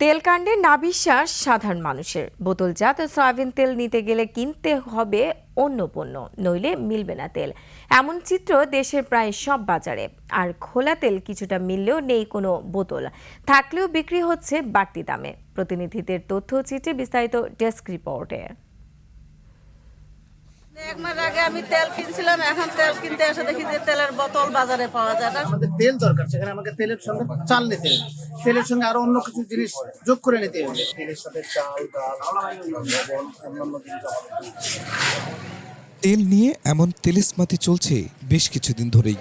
তেলকাণ্ডে নাবিশ্বাস সাধারণ মানুষের। বোতলজাত সয়াবিন তেল নিতে গেলে কিনতে হবে অন্য পণ্য, নইলে মিলবে না তেল। এমন চিত্র দেশের প্রায় সব বাজারে। আর খোলা তেল কিছুটা মিললেও নেই কোনো বোতল। থাকলেও বিক্রি হচ্ছে বাড়তি দামে। প্রতিনিধিদের তথ্য চিত্রে বিস্তারিত ডেস্ক রিপোর্টে। এক মাস আগে আমি তেল কিনছিলাম এখন তেল কিনতে এসে দেখি যে তেলের বোতল বাজারে পাওয়া যায় না। আমাদের তেল দরকার সেখানে আমাকে তেলের সঙ্গে চাল নিতে হবে। তেলের সঙ্গে আরও অন্য কিছু জিনিস যোগ করে নিতে হবে। তেলের সাথে চাল ডাল অন্যান্য জিনিস তেল নিয়ে এমন তেলিসমাতি চলছে বেশ কিছুদিন ধরেই।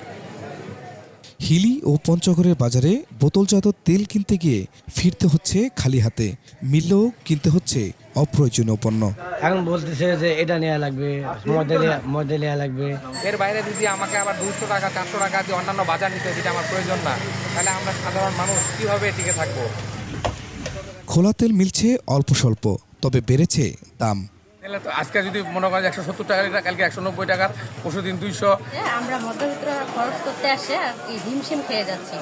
হিলি ও পঞ্চগড়ের বাজারে বোতলজাত তেল কিনতে গিয়ে ফিরতে হচ্ছে খালি হাতে। মিললেও কিনতে হচ্ছে অপ্রয়োজনীয় পণ্য। এখন বলতেছে যে এটা নেওয়া লাগবে মডেল মডেল নেওয়া লাগবে। এর বাইরে যদি আমাকে আবার দুশো টাকা চারশো টাকা দিয়ে অন্যান্য বাজার নিতে যেটা আমার প্রয়োজন না তাহলে আমরা সাধারণ মানুষ কীভাবে টিকে থাকব? খোলা তেল মিলছে অল্প স্বল্প তবে বেড়েছে দাম। তাহলে তো আজকে যদি মনে করেন একশো সত্তর টাকা লিটার কালকে একশো নব্বই টাকার পরশু দিন দুইশো আমরা মধ্যবিত্ত খরচ করতে আসে আর হিমশিম খেয়ে যাচ্ছি।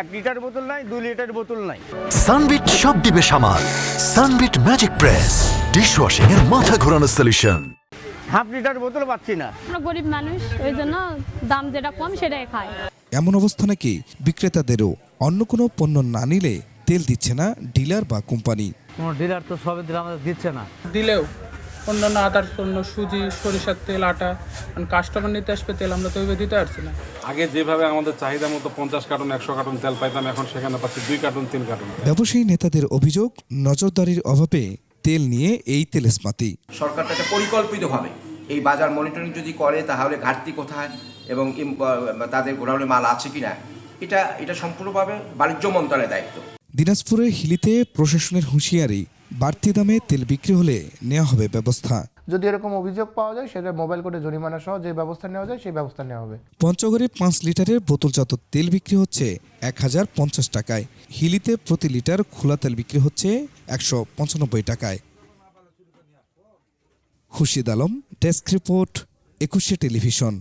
এক লিটার বোতল নাই দুই লিটার বোতল নাই। সানবিট সব দিবে সামাল। সানবিট ম্যাজিক প্রেস ডিশওয়াশিং এর মাথা ঘোরানো সলিউশন হাফ লিটার বোতল পাচ্ছি না। আমরা গরিব মানুষ ওই জন্য দাম যেটা কম সেটাই খাই। এমন অবস্থা নাকি? বিক্রেতাদেরও অন্য কোনো পণ্য না নিলে তেল দিচ্ছে না ডিলার বা কোম্পানি। কোনো ডিলার তো সবে দিলে আমাদের দিচ্ছে না। দিলেও অন্যান্য আদার পণ্য সুজি সরিষার তেল আটা কাস্টমার নিতে আসবে তেল আমরা তো ওইভাবে দিতে পারছি না। আগে যেভাবে আমাদের চাহিদা মতো পঞ্চাশ কার্টন একশো কার্টন তেল পাইতাম এখন সেখানে পাচ্ছি দুই কার্টন তিন কার্টন। ব্যবসায়ী নেতাদের অভিযোগ নজরদারির অভাবে তেল নিয়ে এই তেলেসমাতি। সরকার তাতে পরিকল্পিতভাবে এই বাজার মনিটরিং যদি করে তাহলে ঘাটতি কোথায় এবং তাদের গোডাউনে মাল আছে কিনা এটা এটা সম্পূর্ণভাবে বাণিজ্য মন্ত্রণালয়ের দায়িত্ব। দিনাজপুরের হিলিতে প্রশাসনের হুঁশিয়ারি বাড়তি দামে তেল বিক্রি হলে নেওয়া হবে ব্যবস্থা। যদি এরকম অভিযোগ পাওয়া যায় সেটা মোবাইল কোর্টে জরিমানা সহ যে ব্যবস্থা নেওয়া যায় সেই ব্যবস্থা নেওয়া হবে। পঞ্চগড়ে পাঁচ লিটারের বোতলজাত তেল বিক্রি হচ্ছে এক হাজার পঞ্চাশ টাকায়। হিলিতে প্রতি লিটার খোলা তেল বিক্রি হচ্ছে একশো পঁচানব্বই টাকায়। Khurshid Alam desk report Ekushey television.